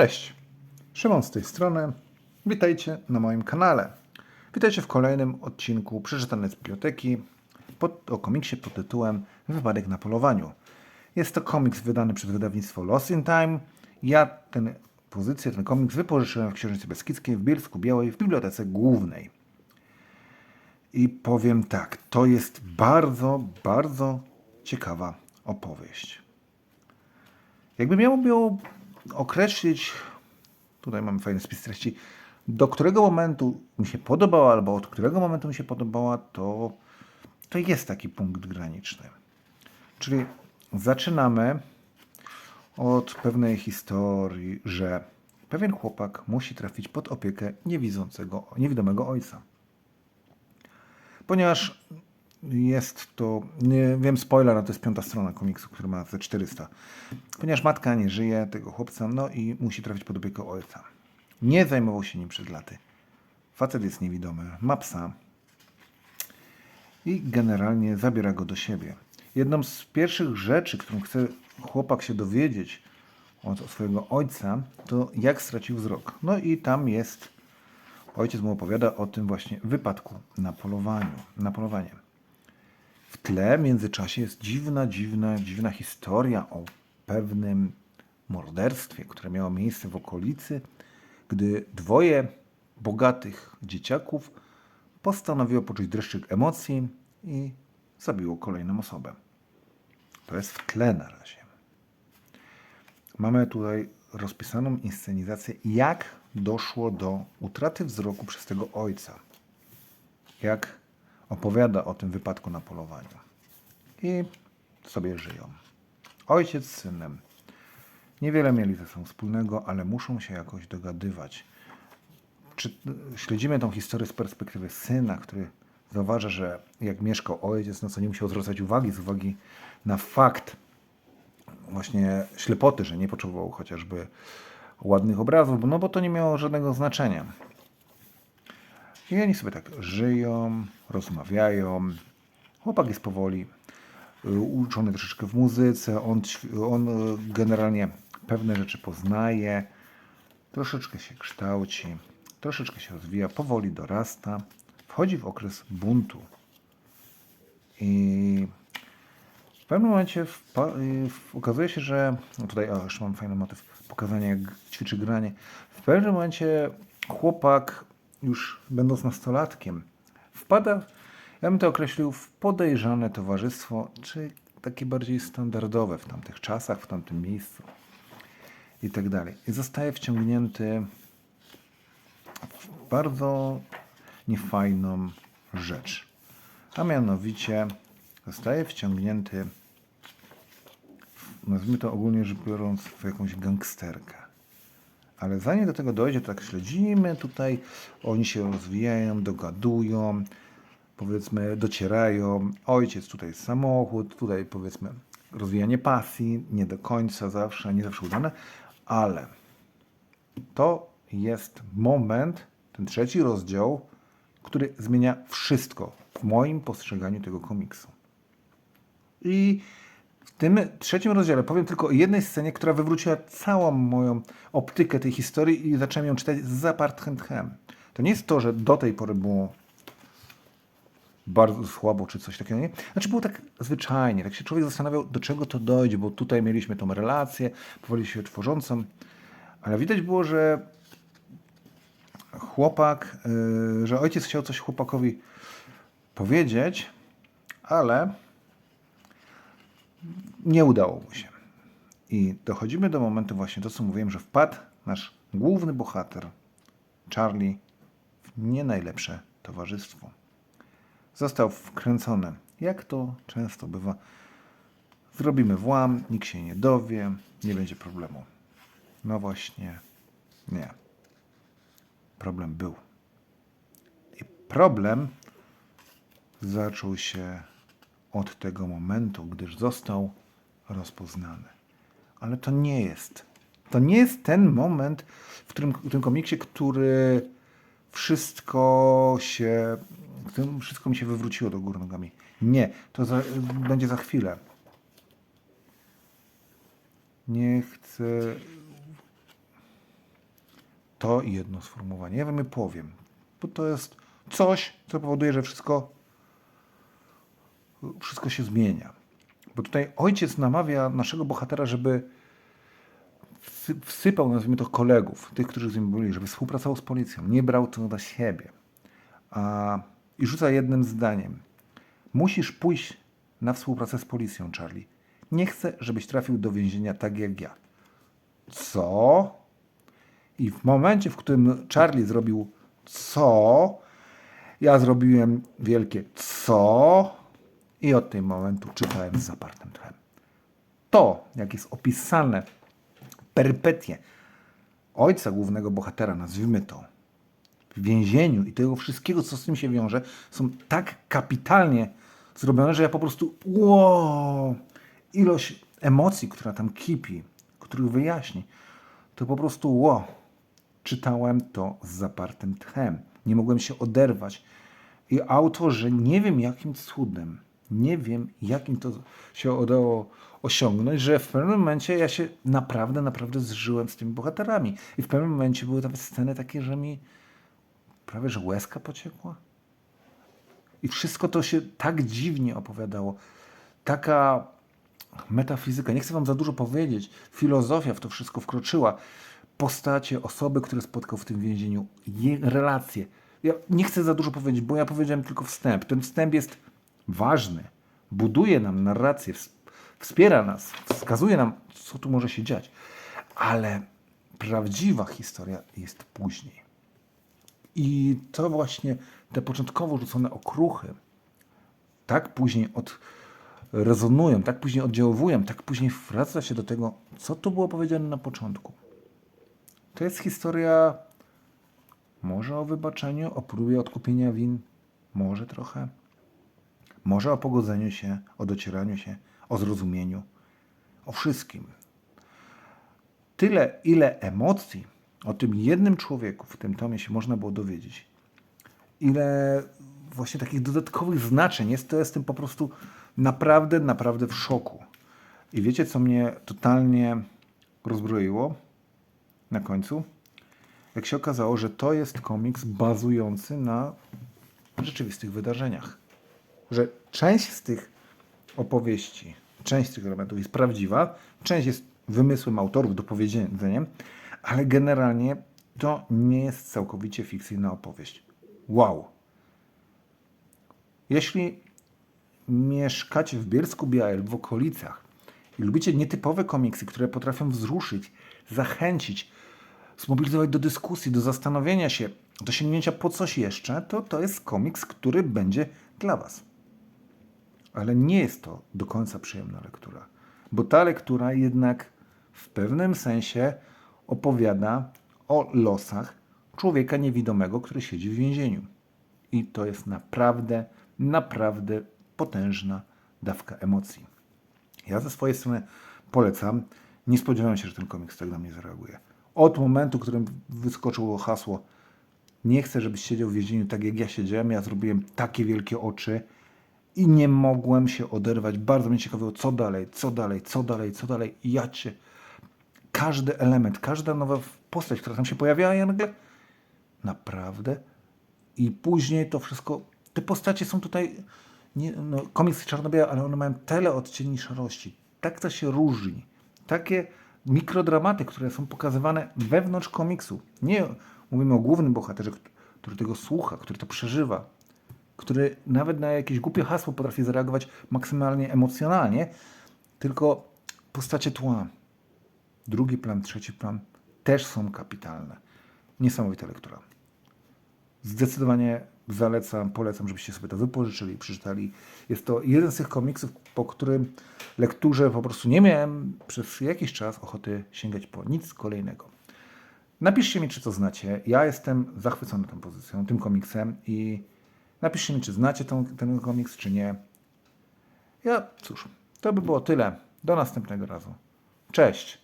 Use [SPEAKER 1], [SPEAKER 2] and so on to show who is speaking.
[SPEAKER 1] Cześć, Szymon z tej strony. Witajcie na moim kanale. Witajcie w kolejnym odcinku przeczytanej z biblioteki pod, o komiksie pod tytułem Wypadek na polowaniu. Jest to komiks wydany przez wydawnictwo Lost in Time. Ja tę pozycję, ten komiks wypożyczyłem w Księżnicy Beskidzkiej w Bielsku Białej w Bibliotece Głównej. I powiem tak, to jest bardzo, bardzo ciekawa opowieść. Jakby miałbym ją określić, tutaj mamy fajny spis treści, do którego momentu mi się podobała, albo od którego momentu mi się podobała, to, to jest taki punkt graniczny. Czyli zaczynamy od pewnej historii, że pewien chłopak musi trafić pod opiekę niewidzącego, niewidomego ojca. Ponieważ jest to, nie wiem, spoiler, ale to jest piąta strona komiksu, który ma ze 400. Ponieważ matka nie żyje tego chłopca, no i musi trafić pod opiekę ojca. Nie zajmował się nim przez laty. Facet jest niewidomy, ma psa i generalnie zabiera go do siebie. Jedną z pierwszych rzeczy, którą chce chłopak się dowiedzieć od swojego ojca, to jak stracił wzrok. No i tam jest, ojciec mu opowiada o tym właśnie wypadku na polowaniu, na polowanie. W tle w międzyczasie jest dziwna, dziwna, dziwna historia o pewnym morderstwie, które miało miejsce w okolicy, gdy dwoje bogatych dzieciaków postanowiło poczuć dreszczyk emocji i zabiło kolejną osobę. To jest w tle na razie. Mamy tutaj rozpisaną inscenizację, jak doszło do utraty wzroku przez tego ojca. Jak opowiada o tym wypadku na polowaniu. I sobie żyją. Ojciec z synem. Niewiele mieli ze sobą wspólnego, ale muszą się jakoś dogadywać. Czy śledzimy tą historię z perspektywy syna, który zauważa, że jak mieszkał ojciec, no co nie musiał zwracać uwagi z uwagi na fakt właśnie ślepoty, że nie potrzebował chociażby ładnych obrazów, no bo to nie miało żadnego znaczenia. I oni sobie tak żyją, rozmawiają. Chłopak jest powoli y, uczony troszeczkę w muzyce, on, on y, generalnie pewne rzeczy poznaje, troszeczkę się kształci, troszeczkę się rozwija, powoli dorasta, wchodzi w okres buntu. I w pewnym momencie y, okazuje się, że. No tutaj o, jeszcze mam fajny motyw pokazania, jak ćwiczy granie. W pewnym momencie chłopak, już będąc nastolatkiem, wpada, ja bym to określił, w podejrzane towarzystwo, czy takie bardziej standardowe w tamtych czasach, w tamtym miejscu i tak dalej. I zostaje wciągnięty w bardzo niefajną rzecz. A mianowicie zostaje wciągnięty, nazwijmy to ogólnie rzecz biorąc, w jakąś gangsterkę. Ale zanim do tego dojdzie, to tak śledzimy tutaj, oni się rozwijają, dogadują, powiedzmy docierają, ojciec tutaj samochód, tutaj powiedzmy rozwijanie pasji, nie do końca zawsze, nie zawsze udane, ale to jest moment, ten trzeci rozdział, który zmienia wszystko w moim postrzeganiu tego komiksu. I tym trzecim rozdziale powiem tylko o jednej scenie, która wywróciła całą moją optykę tej historii i zacząłem ją czytać z zapartym tchem. To nie jest to, że do tej pory było bardzo słabo, czy coś takiego, nie? Znaczy było tak zwyczajnie, tak się człowiek zastanawiał, do czego to dojdzie, bo tutaj mieliśmy tą relację, powoli się tworzącą, ale widać było, że chłopak, yy, że ojciec chciał coś chłopakowi powiedzieć, ale nie udało mu się. I dochodzimy do momentu właśnie to, co mówiłem, że wpadł nasz główny bohater, Charlie, w nie najlepsze towarzystwo. Został wkręcony, jak to często bywa. Zrobimy włam, nikt się nie dowie, nie będzie problemu. No właśnie, nie. Problem był. I problem zaczął się od tego momentu, gdyż został rozpoznany. Ale to nie jest. To nie jest ten moment w, którym, w tym komiksie, który wszystko się, którym wszystko mi się wywróciło do góry nogami. Nie, to za, będzie za chwilę. Nie chcę to jedno sformułowanie. Ja wam je powiem, bo to jest coś, co powoduje, że wszystko, wszystko się zmienia. Bo tutaj ojciec namawia naszego bohatera, żeby wsy- wsypał, nazwijmy to, kolegów, tych, którzy z nim byli, żeby współpracował z policją. Nie brał to na siebie. A, I rzuca jednym zdaniem. Musisz pójść na współpracę z policją, Charlie. Nie chcę, żebyś trafił do więzienia tak jak ja. Co? I w momencie, w którym Charlie zrobił co, ja zrobiłem wielkie co i od tego momentu czytałem z zapartym tchem. To, jak jest opisane perypetie ojca głównego bohatera, nazwijmy to, w więzieniu i tego wszystkiego, co z tym się wiąże, są tak kapitalnie zrobione, że ja po prostu wow, ilość emocji, która tam kipi, których wyjaśni, to po prostu wow, czytałem to z zapartym tchem. Nie mogłem się oderwać. I autorzy, nie wiem jakim cudem, nie wiem jakim to się udało osiągnąć, że w pewnym momencie ja się naprawdę, naprawdę zżyłem z tymi bohaterami. I w pewnym momencie były nawet sceny takie, że mi prawie, że łezka pociekła. I wszystko to się tak dziwnie opowiadało. Taka metafizyka, nie chcę wam za dużo powiedzieć, filozofia w to wszystko wkroczyła. Postacie, osoby, które spotkał w tym więzieniu, je, relacje. Ja nie chcę za dużo powiedzieć, bo ja powiedziałem tylko wstęp. Ten wstęp jest ważny, buduje nam narrację, ws- wspiera nas, wskazuje nam, co tu może się dziać. Ale prawdziwa historia jest później. I to właśnie te początkowo rzucone okruchy tak później od, rezonują, tak później oddziaływują, tak później wraca się do tego, co tu było powiedziane na początku. To jest historia może o wybaczeniu, o próbie odkupienia win, może trochę, może o pogodzeniu się, o docieraniu się, o zrozumieniu, o wszystkim. Tyle, ile emocji o tym jednym człowieku w tym tomie się można było dowiedzieć, ile właśnie takich dodatkowych znaczeń jest, to jestem po prostu naprawdę, naprawdę w szoku. I wiecie, co mnie totalnie rozbroiło na końcu? Jak się okazało, że to jest komiks bazujący na rzeczywistych wydarzeniach. Że część z tych opowieści, część z tych elementów jest prawdziwa, część jest wymysłem autorów, dopowiedzeniem, ale generalnie to nie jest całkowicie fikcyjna opowieść. Wow! Jeśli mieszkacie w Bielsku Białej w okolicach i lubicie nietypowe komiksy, które potrafią wzruszyć, zachęcić, zmobilizować do dyskusji, do zastanowienia się, do sięgnięcia po coś jeszcze, to to jest komiks, który będzie dla Was. Ale nie jest to do końca przyjemna lektura, bo ta lektura jednak w pewnym sensie opowiada o losach człowieka niewidomego, który siedzi w więzieniu. I to jest naprawdę, naprawdę potężna dawka emocji. Ja ze swojej strony polecam. Nie spodziewałem się, że ten komiks tak na mnie zareaguje. Od momentu, w którym wyskoczyło hasło nie chcę, żebyś siedział w więzieniu tak jak ja siedziałem, ja zrobiłem takie wielkie oczy i nie mogłem się oderwać. Bardzo mnie ciekawiło, co dalej, co dalej, co dalej, co dalej. I ja cię... Każdy element, każda nowa postać, która tam się pojawiała, ja nagle naprawdę i później to wszystko, te postacie są tutaj, nie, no, komiks czarno-białe, ale one mają tyle odcieni szarości. Tak to się różni. Takie mikrodramaty, które są pokazywane wewnątrz komiksu. Nie mówimy o głównym bohaterze, kt- który tego słucha, który to przeżywa, który nawet na jakieś głupie hasło potrafi zareagować maksymalnie emocjonalnie, tylko postacie tła, drugi plan, trzeci plan też są kapitalne. Niesamowita lektura. Zdecydowanie zalecam, polecam, żebyście sobie to wypożyczyli, przeczytali. Jest to jeden z tych komiksów, po którym lekturze po prostu nie miałem przez jakiś czas ochoty sięgać po nic kolejnego. Napiszcie mi, czy to znacie. Ja jestem zachwycony tą pozycją, tym komiksem i napiszcie mi, czy znacie tą, ten komiks, czy nie. Ja, cóż, to by było tyle. Do następnego razu. Cześć.